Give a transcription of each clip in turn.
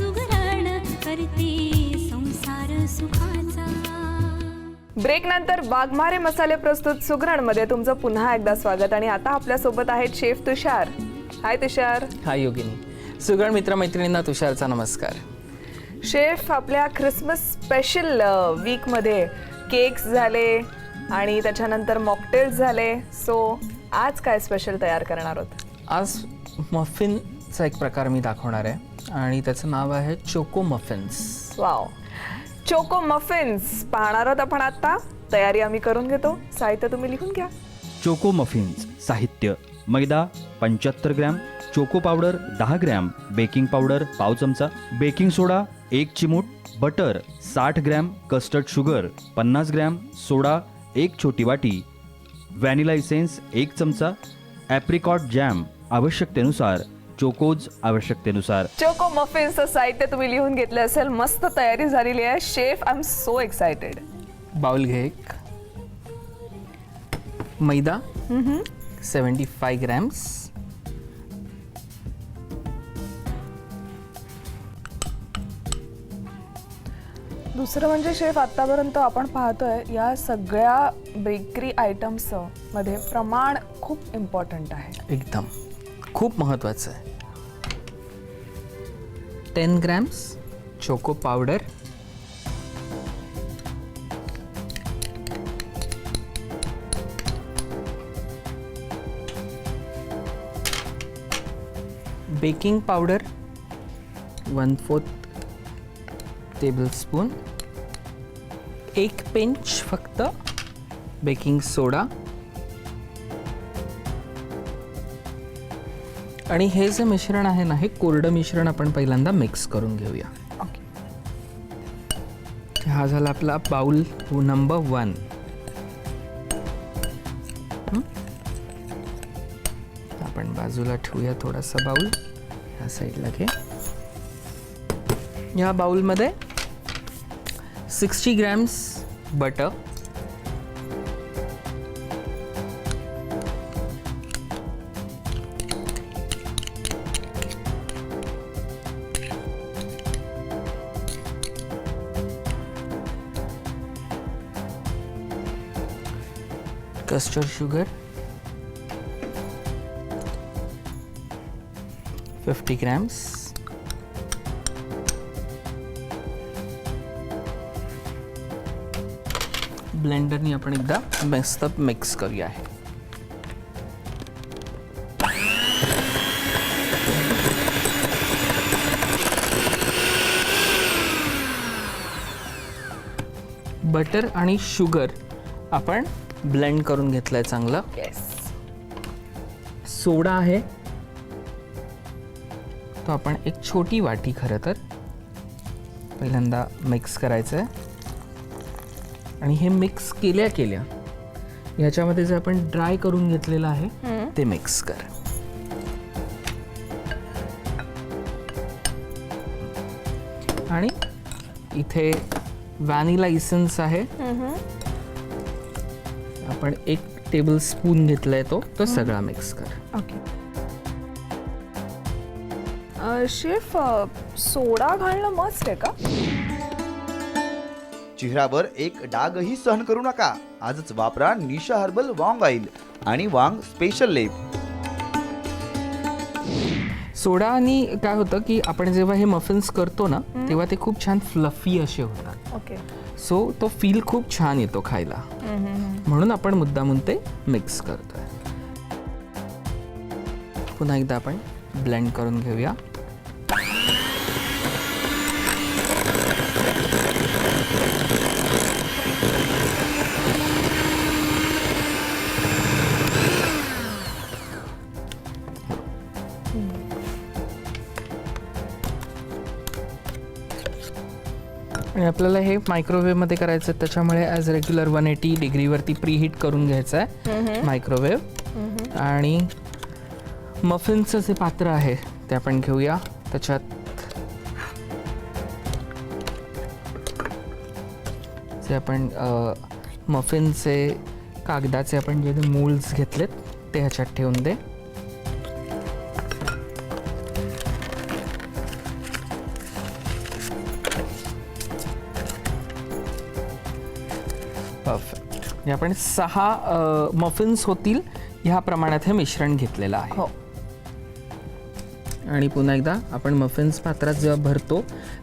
सुगरण करते संसार सुखाचा. ब्रेक नंतर वाघमारे मसाले प्रस्तुत सुगरणमध्ये तुमचं पुन्हा एकदा स्वागत आणि आता आपल्यासोबत आहेत शेफ तुषार. हाय तुषार. हाय योगिनी. सुगड मित्रमैत्रिणींना तुषारचा नमस्कार. शेफ आपल्या ख्रिसमस स्पेशल वीकमध्ये केक्स झाले आणि त्याच्यानंतर मॉकटेल्स झाले. सो आज काय स्पेशल तयार करणार आहोत? आज मफिनचा एक प्रकार मी दाखवणार आहे. आणि त्याचं नाव आहे choco muffins wow. Choco muffins पाहणार आहोत आपण आता. तयारी आम्ही करून घेतो. साहित्य तुम्ही लिहून घ्या. चोको मफिन्स साहित्य. मैदा पंच्याहत्तर ग्रॅम. चोको पावडर दहा ग्रॅम. बेकिंग पावडर पाव चमचा. बेकिंग सोडा एक चिमूट. बटर साठ ग्रॅम. कस्टर्ड शुगर पन्नास ग्रॅम. सोडा एक छोटी वाटी. व्हॅनिला इसेन्स एक चमचा. Apricot jam. आवश्यकतेनुसार. चोकोज आवश्यकतेनुसार. चोको मफिन्सचं साहित्य तुम्ही लिहून घेतलं असेल मस्त तयारी झालेली आहे. Chef I am so excited bowl घे एक. मैदा. Seventy five grams. दुसरं म्हणजे शेफ आतापर्यंत आपण पाहतोय या सगळ्या बेकरी आयटम्समध्ये प्रमाण खूप इम्पॉर्टंट आहे. एकदम. खूप महत्त्वाचं आहे. Ten grams choco powder. Baking powder one fourth tablespoon एक पिंच फक्त बेकिंग सोडा. आणि हे जे मिश्रण आहे ना हे कोरडं मिश्रण आपण पहिल्यांदा मिक्स करून घेऊया. हा झाला आपला बाउल नंबर वन? आपण बाजूला ठेवूया थोडासा बाउल. ह्या साईडला घे. या बाउलमध्ये sixty grams butter custard sugar? 50 grams. ब्लेंडरनी आपण एकदा मस्त मिक्स करूया आहे. बटर आणि शुगर आपण ब्लेंड करून घेतलंय चांगलं. येस सोडा आहे. तो आपण एक छोटी वाटी खरं तर पहिल्यांदा मिक्स करायचं आहे आणि हे मिक्स केल्या केल्या ह्याच्यामध्ये जे आपण ड्राय करून घेतलेलं आहे ते मिक्स कर. आणि इथे व्हॅनिला इसेन्स आहे. आपण एक टेबल स्पून घेतलाय तो तो सगळा मिक्स कर. ओके शेफ सोडा घालणं मस्त आहे का? चेहऱ्यावर एक डागही सहन करू नका. आजच वापरा निशा हर्बल वांग ऑइल आणि वांग स्पेशल लेप सोडा आणि काय होतं की आपण जेव्हा हे मफिन्स करतो ना तेव्हा ते खूप छान फ्लफी असे होतात. ओके सो तो फील खूप छान येतो खायला. म्हणून आपण मुद्दामून ते मिक्स करतोय. पुन्हा एकदा आपण ब्लेंड करून घेऊया. आणि आपल्याला हे मायक्रोवेव्हमध्ये करायचं आहे त्याच्यामुळे ॲज रेग्युलर वन एटी डिग्रीवरती प्रीहीट करून घ्यायचं आहे मायक्रोवेव्ह आणि मफिन्सचं जे पात्र आहे ते आपण घेऊया. त्याच्यात जे आपण मफिनचे कागदाचे आपण जे मोल्ड्स घेतलेत ते ह्याच्यात ठेवून दे. परफेक्ट म्हणजे आपण सहा मफिन्स होतील ह्या प्रमाणात हे मिश्रण घेतलेलं आहे. हो. आणि पुन्हा एकदा आपण मफिन्स पात्रात जेव्हा भरतो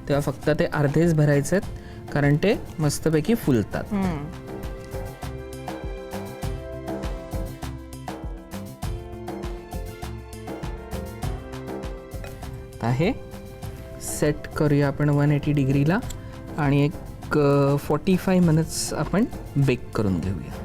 तेव्हा फक्त ते अर्धेच भरायचे आहेत कारण ते मस्तपैकी फुलतात. आता हे सेट करूया आपण वन एटी डिग्रीला आणि एक फोर्टी फाय मिनिट्स आपण बेक करून घेऊया.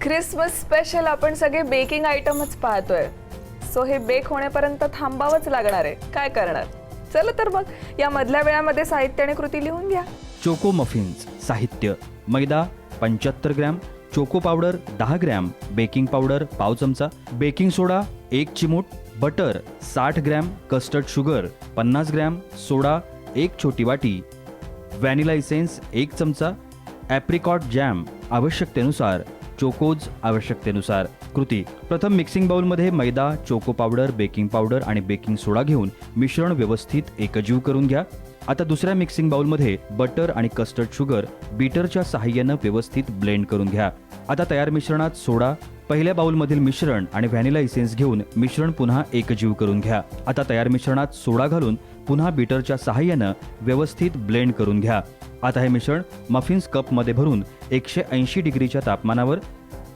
ख्रिसमस स्पेशल आपण सगळे बेकिंग आयटमच पाहतोय. सो हे बेक होण्यापर्यंत थांबावंच लागणार आहे. काय करणार? चला तर मग या मधल्या वेळामध्ये साहित्य आणि कृती लिहून घ्या. चोको मफिन्स साहित्य मैदा पंच्याहत्तर ग्रॅम चोको पावडर दहा ग्रॅम बेकिंग पावडर पाव चमचा बेकिंग सोडा एक चिमूट बटर साठ ग्रॅम कस्टर्ड शुगर पन्नास ग्रॅम सोडा एक छोटी वाटी व्हॅनिला इसेन्स एक चमचा ॲप्रिकॉट जॅम आवश्यकतेनुसार चोकोज आवश्यकतेनुसार. कृती प्रथम मिक्सिंग बाउलमध्ये मैदा चोको पावडर बेकिंग पावडर आणि बेकिंग सोडा घेऊन मिश्रण व्यवस्थित एकजीव करून घ्या. आता दुसऱ्या मिक्सिंग बाउलमध्ये बटर आणि कस्टर्ड शुगर बीटरच्या सहाय्यानं व्यवस्थित ब्लेंड करून घ्या. आता तयार मिश्रणात सोडा पहिल्या बाउलमधील मिश्रण आणि व्हॅनिला इसेन्स घेऊन मिश्रण पुन्हा एकजीव करून घ्या. आता तयार मिश्रणात सोडा घालून पुन्हा बीटरच्या सहाय्यानं व्यवस्थित ब्लेंड करून घ्या. आता हे मिश्रण मफिन्स कपमध्ये भरून एकशे ऐंशी डिग्रीच्या तापमानावर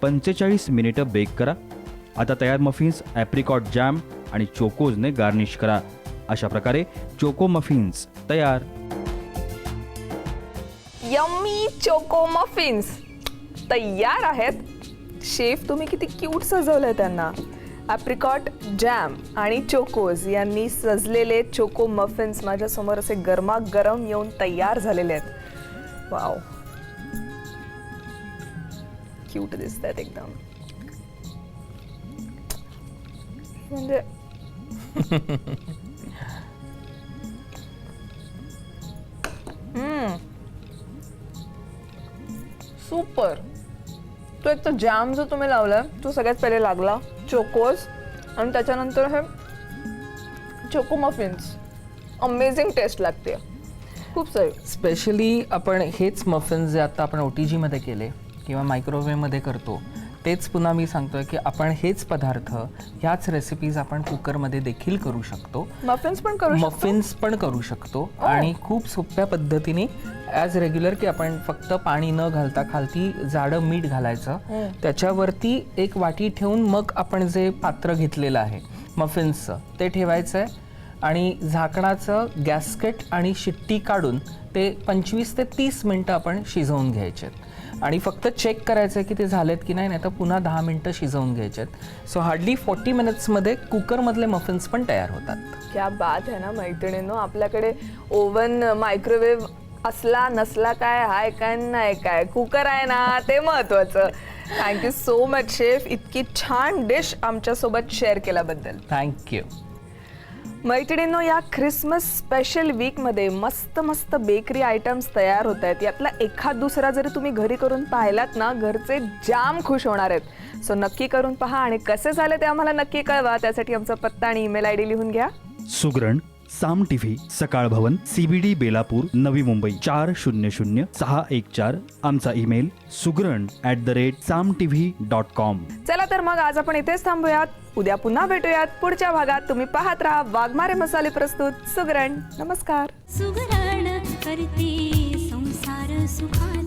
पंचेचाळीस मिनिटं बेक करा. आता तयार मफिन्स ॲप्रिकॉट जॅम आणि चोकोजने गार्निश करा. अशा प्रकारे चोको मफिन्स तयार. यम्मी चोको मफिन्स तयार आहेत. शेफ तुम्ही किती क्यूट सजवलंय त्यांना. ॲप्रिकॉट जॅम आणि चोकोज यांनी सजलेले चोको मफिन्स माझ्यासमोर असे गरमागरम येऊन तयार झालेले आहेत. वाव क्यूट दिसत आहेत एकदम म्हणजे सुपर तो एक तर जॅम जो तुम्ही लावलाय तो सगळ्यात पहिले लागला चोकोज आणि त्याच्यानंतर हे चोको मफिन्स अमेझिंग टेस्ट लागते. खूप सही स्पेशली आपण हेच मफिन्स जे आता आपण ओ टी जीमध्ये केले किंवा मायक्रोवेव्हमध्ये करतो तेच पुन्हा मी सांगतोय की आपण हेच पदार्थ ह्याच रेसिपीज आपण कुकरमध्ये देखील करू शकतो. मफिन्स पण करू मफिन्स पण करू शकतो. आणि खूप सोप्या पद्धतीने ॲज रेग्युलर की आपण फक्त पाणी न घालता खालती जाडं मीठ घालायचं. त्याच्यावरती एक वाटी ठेवून मग आपण जे पात्र घेतलेलं आहे मफिन्सचं ते ठेवायचं आहे आणि झाकणाचं गॅस्केट आणि शिट्टी काढून ते पंचवीस ते तीस मिनटं आपण शिजवून घ्यायचे आणि फक्त चेक करायचं आहे की ते झालेत की नाही नाही तर पुन्हा दहा मिनटं शिजवून घ्यायचे आहेत सो हार्डली फोर्टी मिनिट्समध्ये कुकरमधले मफिन्स पण तयार होतात. क्या बात आहे ना मैत्रिणींनो आपल्याकडे ओव्हन मायक्रोवेव्ह असला नसला काय हाय काय नाही काय कुकर आहे ना ते महत्वाचं. थँक्यू सो मच शेफ इतकी छान डिश आमच्यासोबत शेअर केल्याबद्दल. थँक्यू मैत्रिणींनो या ख्रिसमस स्पेशल वीकमध्ये मस्त मस्त बेकरी आयटम्स तयार होत आहेत. यातला एखाद दुसरा जरी तुम्ही घरी करून पाहिलात ना घरचे जाम खुश होणार आहेत. सो नक्की करून पहा आणि कसे झाले ते आम्हाला नक्की कळवा. त्यासाठी आमचा पत्ता आणि ईमेल आय डी लिहून घ्या. सुग्रण साम टीव्ही सकाळ भवन सीबीडी बेलापूर नवी मुंबई चार शून्य शून्य सहा एक चार. आमचा email Sugran at the rate Saam TV dot com चला तर मग आज आपण इथेच थांबूयात. उद्या पुन्हा भेटूयात. पुढच्या भागात तुम्ही पाहत राहा. वाघमारे मसाले प्रस्तुत सुगरण. नमस्कार. सुगरण करते संसार सुखाचा